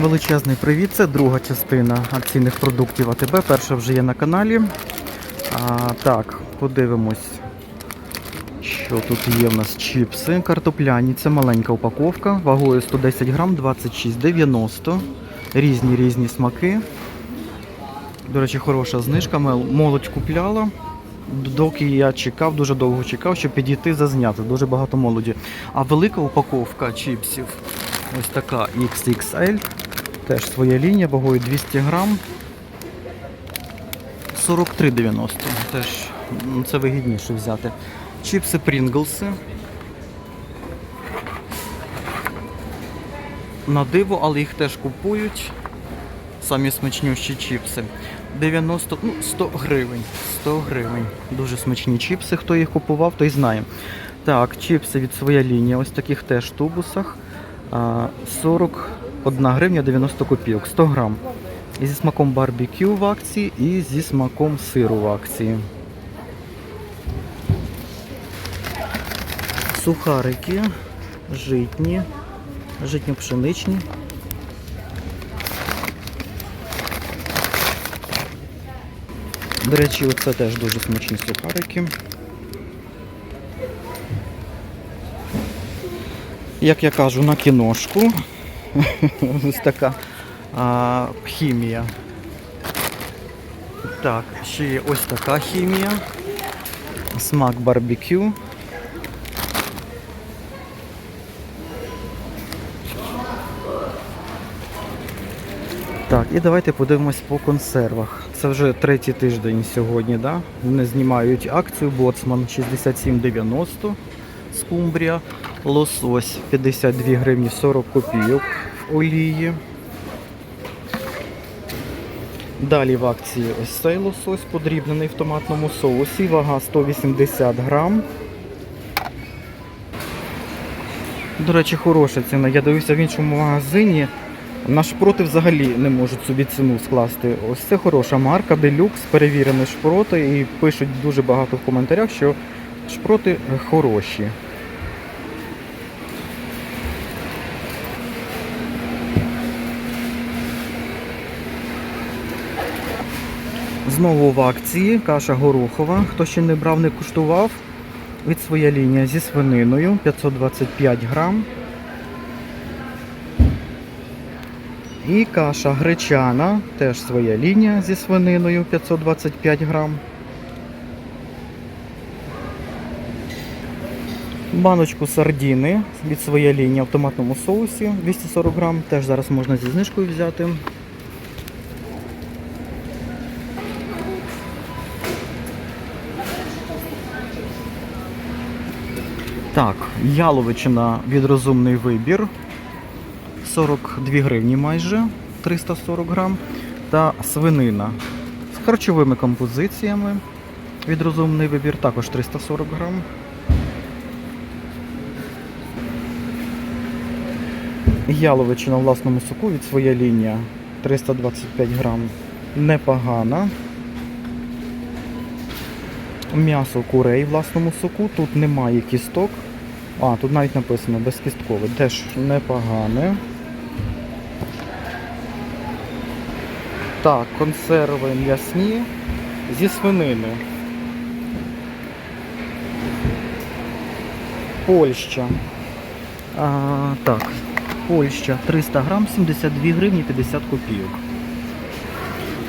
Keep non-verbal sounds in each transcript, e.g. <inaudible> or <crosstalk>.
Величезний привіт, це друга частина акційних продуктів АТБ. Перша вже є на каналі. А, так, подивимось, що тут є в нас чіпси. Картопляні, це маленька упаковка, вагою 110 грам, 26,90. Різні різні смаки. До речі, хороша знижка. Молодь купляла. Доки я чекав, дуже довго чекав, щоб підійти зазняти. Дуже багато молоді. А велика упаковка чіпсів, ось така XXL. Теж своя лінія, вагою 200 грам. 43,90. Теж ну, це вигідніше взяти. Чіпси Прінглси. На диво, але їх теж купують. Самі смачнющі чіпси. 90, ну 100 гривень. 100 гривень. Дуже смачні чіпси. Хто їх купував, той знає. Так, чіпси від своя лінія. Ось таких теж тубусах. 40 1 гривня 90 копійок, 100 грам. І зі смаком барбекю в акції, і зі смаком сиру в акції. Сухарики, житні, житньо-пшеничні. До речі, це теж дуже смачні сухарики. Як я кажу, на кіношку. <laughs> Ось така а, хімія. Так, ще є ось така хімія. Смак барбекю. Так, і давайте подивимось по консервах. Це вже третій тиждень сьогодні, да? Вони знімають акцію Боцман 67,90 скумбрія, лосось 52 гривні 40 копійок в олії. Далі в акції ось цей лосось подрібнений в томатному соусі, вага 180 грам. До речі, хороша ціна. Я дивився в іншому магазині. На шпроти взагалі не можуть собі ціну скласти. Ось це хороша марка, делюкс, перевірені шпроти і пишуть дуже багато в коментарях, що шпроти хороші. Знову в акції каша горохова. Хто ще не брав, не куштував. Від своя лінія зі свининою 525 грам. І каша гречана, теж своя лінія зі свининою 525 грам. Баночку сардіни від своя лінія в томатному соусі 240 грам. Теж зараз можна зі знижкою взяти. Так, яловичина від розумний вибір. 42 гривні майже 340 грам. Та свинина з харчовими композиціями. Від розумний вибір також 340 грам. Яловичина в власному соку від своя лінія 325 грам. Непогана. М'ясо курей в власному соку. Тут немає кісток. А, тут навіть написано безкісткове. Теж непогане. Так, консерви м'ясні зі свинини. Польща. А, так, Польща 300 грам, 72 гривні 50 копійок.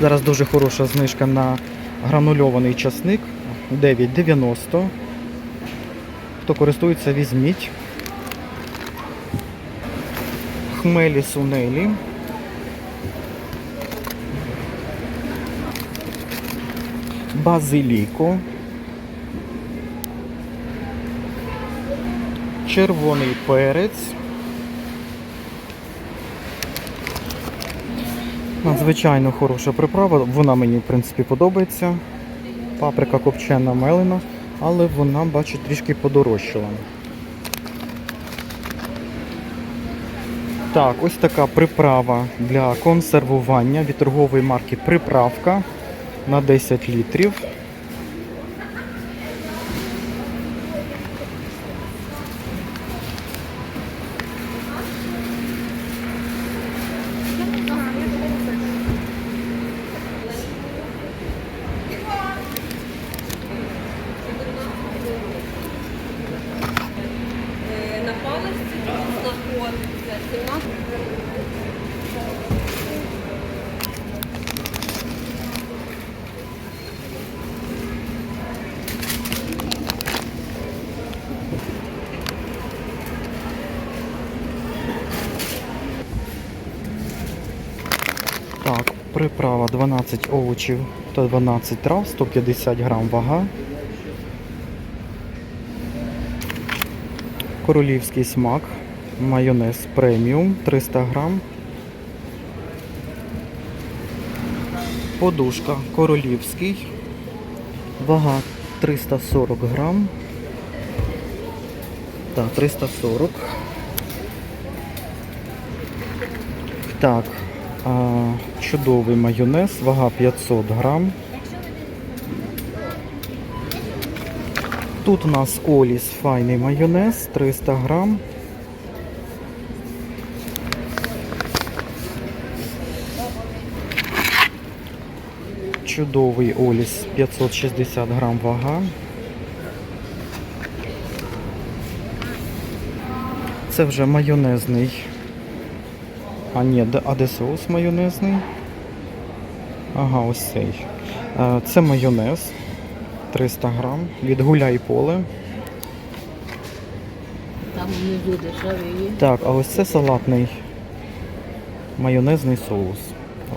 Зараз дуже хороша знижка на гранульований часник 9,90. Хто користується, візьміть. Хмелі сунелі. Базиліко. Червоний перець. Надзвичайно хороша приправа, вона мені в принципі подобається. Паприка копчена мелена, але вона, бачу, трішки подорожчала. Так, ось така приправа для консервування від торгової марки Приправка на 10 літрів. Приправа 12 овочів та 12 трав, 150 грам вага. Королівський смак, майонез преміум 300 грам. Подушка королівський, вага 340 грам. Так, 340. Так, чудовий майонез, вага 500 грам. Тут у нас Оліс файний майонез 300 грам. Чудовий Оліс 560 грам вага. Це вже майонезний. А ні, а де соус майонезний? Ага, ось цей. Е, Це майонез 300 грам від гуляй поле. Там внизу дешеві. Так, а ось це салатний майонезний соус.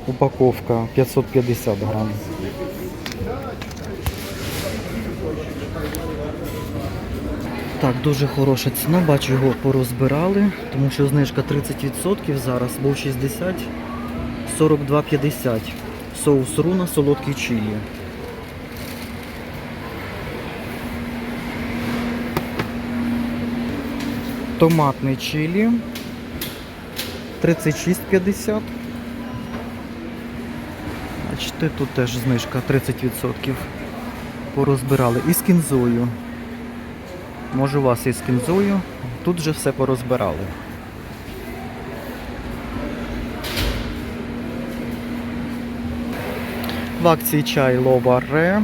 Упаковка 550 грам. Так, дуже хороша ціна, бачу, його порозбирали, тому що знижка 30% зараз, був 60, 42,50. Соус руна, солодкий чилі. Томатний чилі 36,50. Бачите, тут теж знижка 30%. Порозбирали. І з кінзою. Може у вас і з кінзою. Тут вже все порозбирали. В акції чай Лова Ре.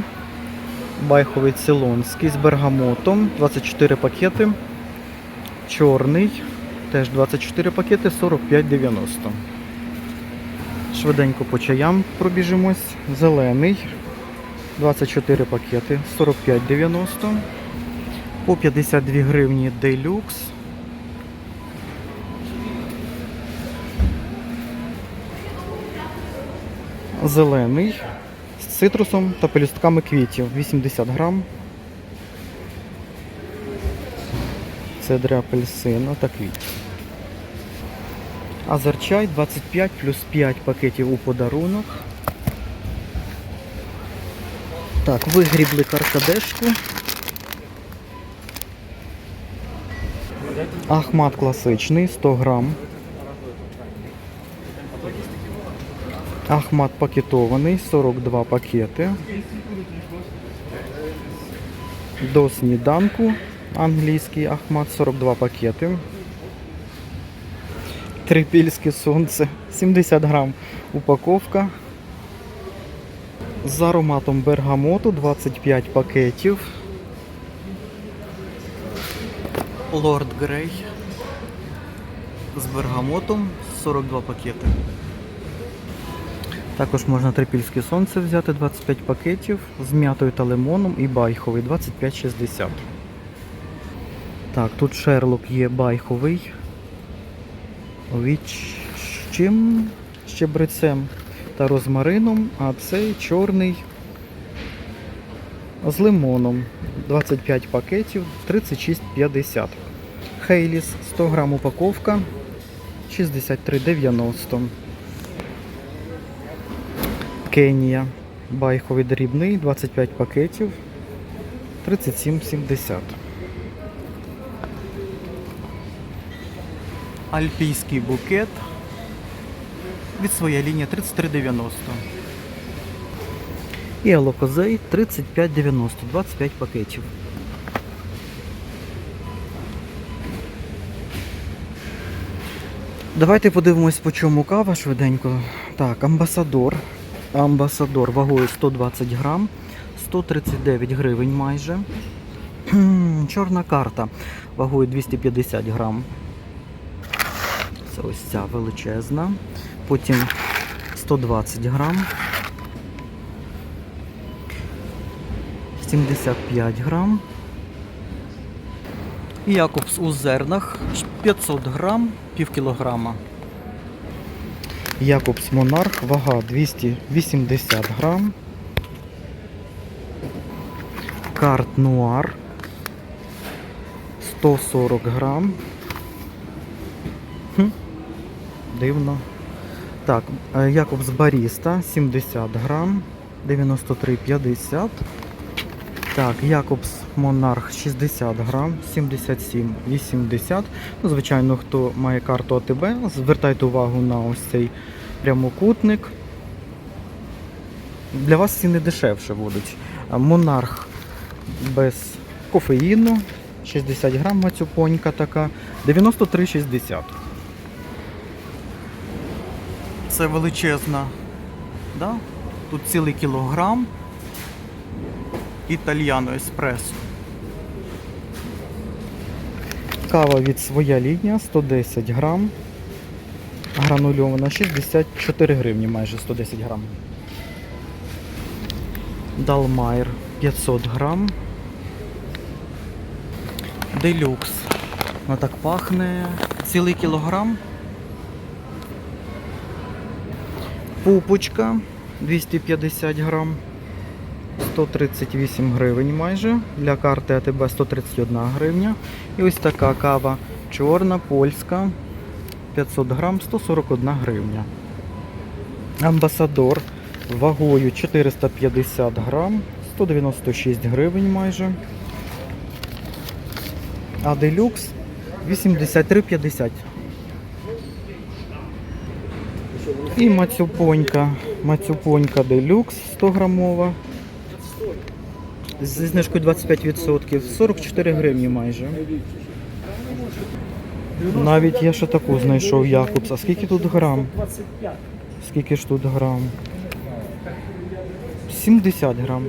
Байховий цилонський з бергамотом. 24 пакети. Чорний. Теж 24 пакети 45,90. Швиденько по чаям пробіжимось. Зелений. 24 пакети 45,90. По 52 гривні делюкс. Зелений цитрусом та пелюстками квітів 80 грам. Цедри апельсина та квітів. Азерчай 25 плюс 5 пакетів у подарунок. Так, вигрібли каркадешку. Ахмат класичний 100 грам. Ахмат пакетований 42 пакети. До сніданку англійський Ахмат 42 пакети. Трипільське сонце 70 грам упаковка. З ароматом бергамоту 25 пакетів. Лорд Грей з бергамотом 42 пакети. Також можна трипільське сонце взяти 25 пакетів з м'ятою та лимоном і байховий 25,60. Так, тут шерлок є байховий. Від з чим? З чебрецем та розмарином, а цей чорний з лимоном. 25 пакетів 36,50. Хейліс 100 грам упаковка 63,90. Кенія. Байховий дрібний 25 пакетів 37,70. Альпійський букет від своєї лінії 33,90. І алокозей 35,90, 25 пакетів. Давайте подивимось, по чому кава швиденько. Так, амбасадор. Амбасадор вагою 120 грам, 139 гривень майже. Чорна карта вагою 250 грам. Це ось ця величезна. Потім 120 грам. 75 грам. Якобс у зернах 500 грам, пів кілограма. Якобс Монарх, вага 280 грам. Карт Нуар 140 грам. Хм, дивно. Так, е, Якобс Баріста 70 грам, 93,50. Так, Якобс Монарх 60 грам, 77,80. Ну, звичайно, хто має карту АТБ, звертайте увагу на ось цей прямокутник. Для вас ціни дешевше будуть. Монарх без кофеїну, 60 грам мацюпонька така, 93,60. Це величезна, да? тут цілий кілограм італьяно еспресо. Кава від своя лінія 110 грам. Гранульована 64 гривні, майже 110 грам. Далмайр 500 грам. Делюкс. Вона так пахне. Цілий кілограм. Пупочка 250 грам. 138 гривень майже. Для карти АТБ 131 гривня. І ось така кава чорна, польська. 500 грам, 141 гривня. Амбасадор вагою 450 грам, 196 гривень майже. А делюкс 83,50. І мацюпонька. Мацюпонька делюкс 100 грамова. Зі знижкою 25%. 44 гривні майже. Навіть я ще таку знайшов Якобс. А скільки тут грам? Скільки ж тут грам? 70 грам.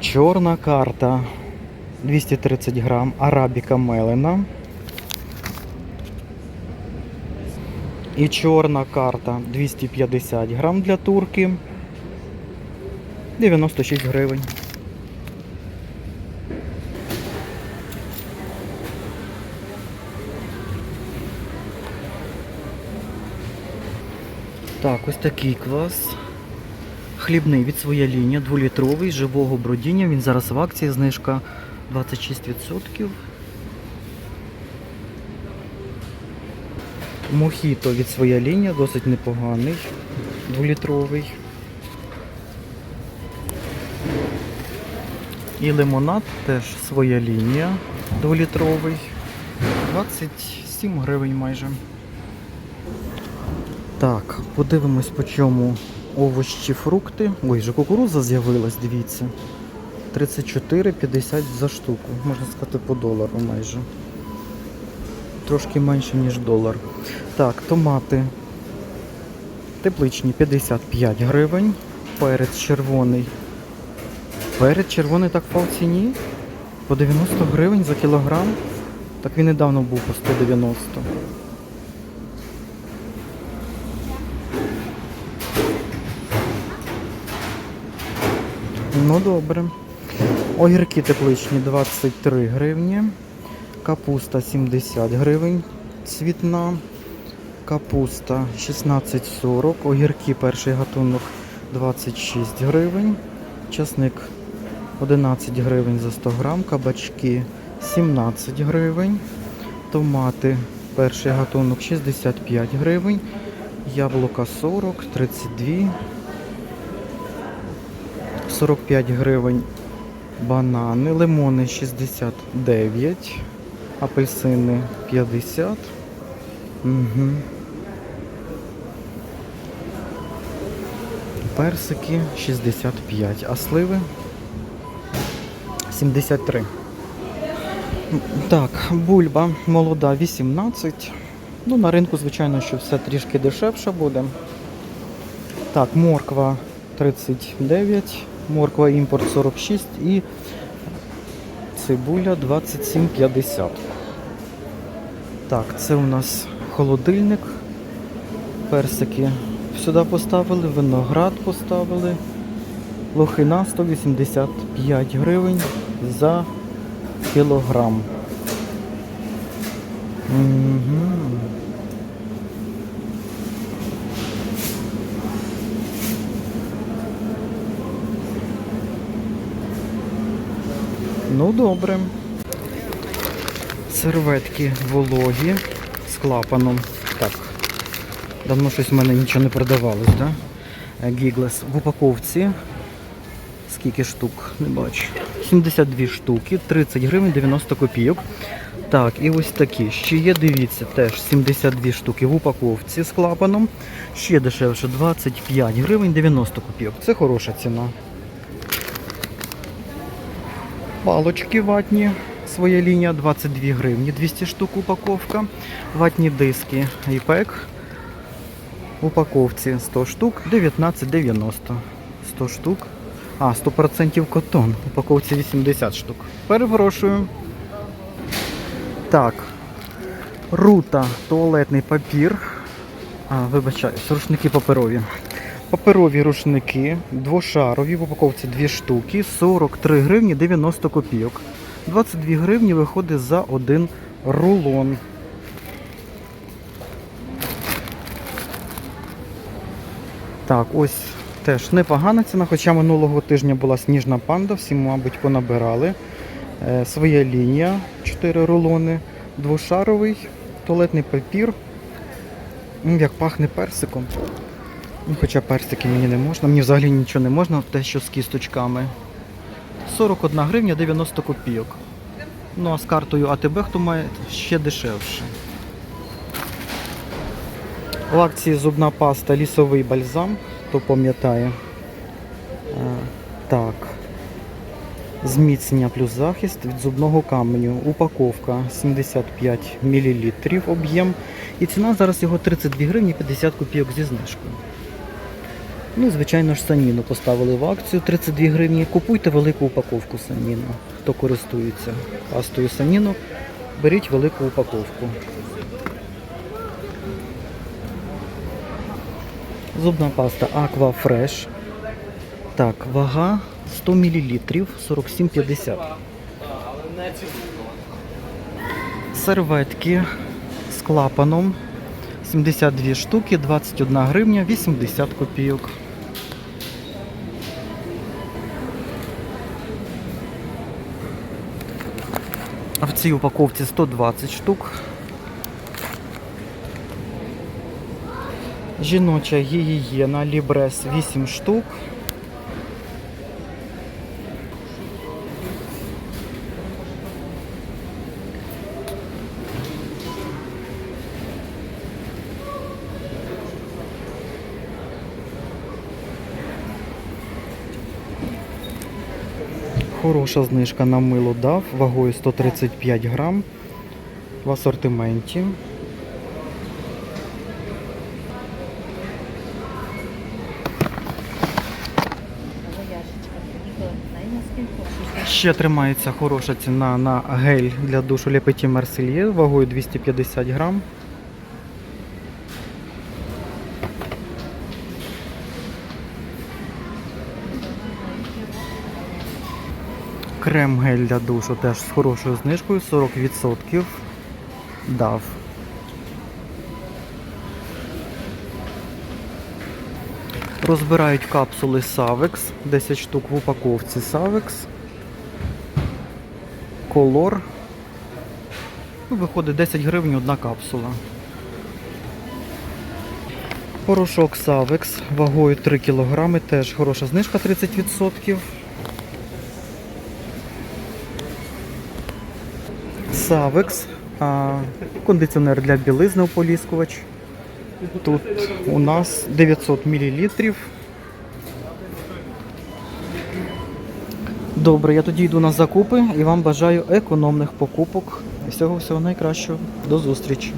Чорна карта 230 грам. Арабіка мелена. І чорна карта 250 грам для турки. 96 гривень. Так, ось такий квас. Хлібний від своя лінія, 2-літровий, живого бродіння. Він зараз в акції, знижка 26%. Мохіто від своя лінія, досить непоганий, 2-літровий. І лимонад теж своя лінія, 2-літровий. 27 гривень майже. Так, подивимось по чому овощі, фрукти. Ой, вже кукурудза з'явилась, дивіться. 34,50 за штуку. Можна сказати по долару майже. Трошки менше, ніж долар. Так, томати. Тепличні 55 гривень. Перець червоний. Перець червоний так в ціні. По 90 гривень за кілограм. Так він недавно був по 190. Ну добре. Огірки тепличні 23 гривні. Капуста 70 гривень. Цвітна. Капуста 16,40. Огірки перший гатунок 26 гривень. Часник 11 гривень за 100 грам. Кабачки 17 гривень. Томати перший гатунок 65 гривень. Яблука 40, 32 45 гривень банани, лимони 69, апельсини 50. Угу. Персики 65, а сливи 73. Так, бульба молода 18. Ну, на ринку, звичайно, що все трішки дешевше буде. Так, морква 39, морква імпорт 46 і цибуля 27,50. Так, це у нас холодильник. Персики сюди поставили, виноград поставили. Лохина 185 гривень за кілограм. Угу. Ну, добре. Серветки вологі з клапаном. Так. Давно щось в мене нічого не продавалось, да? Гіглес в упаковці. Скільки штук? Не бачу. 72 штуки, 30 гривень 90 копійок. Так, і ось такі. Ще є, дивіться, теж 72 штуки в упаковці з клапаном. Ще дешевше 25 гривень 90 копійок. Це хороша ціна. Палочки ватні. Своя лінія 22 гривні, 200 штук упаковка. Ватні диски IPEC. Упаковці 100 штук, 19,90. 100 штук. А, 100% котон. Упаковці 80 штук. Перепрошую. Так. Рута, туалетний папір. А, вибачаюсь, рушники паперові. Паперові рушники, двошарові, в упаковці 2 штуки, 43 гривні 90 копійок. 22 гривні виходить за один рулон. Так, ось теж непогана ціна, хоча минулого тижня була сніжна панда, всі, мабуть, понабирали. Е, своя лінія, 4 рулони, двошаровий, туалетний папір. Як пахне персиком. Ну, Хоча персики мені не можна, мені взагалі нічого не можна, те, що з кісточками. 41 гривня 90 копійок. Ну а з картою АТБ, хто має, ще дешевше. В акції зубна паста лісовий бальзам, хто пам'ятає. Е, Так. Зміцнення плюс захист від зубного каменю. Упаковка 75 мл об'єм. І ціна зараз його 32 гривні 50 копійок зі знижкою. Ну, і, звичайно ж, саніну поставили в акцію 32 гривні. Купуйте велику упаковку саніну. Хто користується пастою саніну, беріть велику упаковку. Зубна паста Aqua Fresh. Так, вага 100 мл 47,50. Серветки з клапаном 72 штуки, 21 гривня, 80 копійок. В цій упаковці 120 штук. Жіноча гігієна Лібрес 8 штук. Хороша знижка на мило дав вагою 135 грам в асортименті. Ще тримається хороша ціна на гель для душу Petit Marseillais вагою 250 грам. Крем-гель для душу теж з хорошою знижкою 40% дав. Розбирають капсули Savex, 10 штук в упаковці Savex. Колор. Ну, Виходить 10 гривень одна капсула. Порошок Savex вагою 3 кг, теж хороша знижка 30%. А, кондиціонер для білизни ополіскувач. Тут у нас 900 мл. Добре, я тоді йду на закупи і вам бажаю економних покупок. Всього всього найкращого. До зустрічі!